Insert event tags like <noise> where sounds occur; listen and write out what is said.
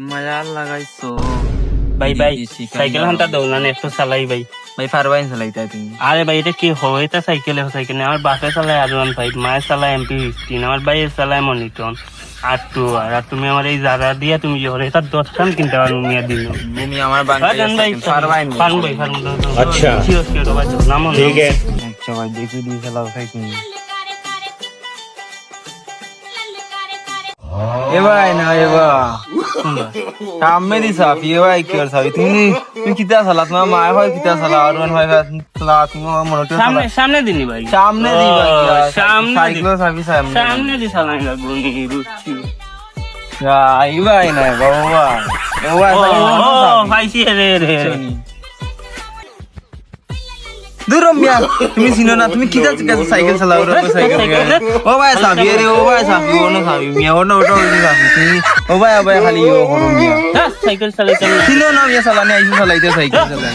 মায়া চালাই ভাই। ভাই ফারবাইন চালায় আর ওয়ান ফাইভ মায়ের চালায় এমপি ফিফটিন আমার তুমি আমার এই জাদা দিয়া তুমি জোরে তার দশখান কিনতে পারো আচ্ছা। ঠিক আছে। দিয়ে চালাও সাইকেল এ ভাই না এ বা সামনে দি সাফি এ ভাই কি আর সাফি তুমি তুমি কিতা চালা তোমার মা হয় কিতা চালা আর হয় চালা তুমি মনতে সামনে সামনে দিনি ভাই সামনে দি ভাই সামনে সাইকেল সাফি সামনে সামনে দি চালাই লাগবো নি বুঝছি আই ভাই না বাবা ও ভাই রে রে। দূর মিয়া তুমি চিনো না তুমি কিতা চিকাছো সাইকেল চালাও রে সাইকেল <laughs> ও ভাই সাবি রে ও ভাই সাবি ও না সাবি মিয়া ও না ওটা ও সাফি তুমি ও ভাই ও ভাই খালি ও করো মিয়া। হ্যাঁ, সাইকেল চালাইতে আমি- চিনো না মিয়া চালানি আইছো চালাইতে সাইকেল চালানি।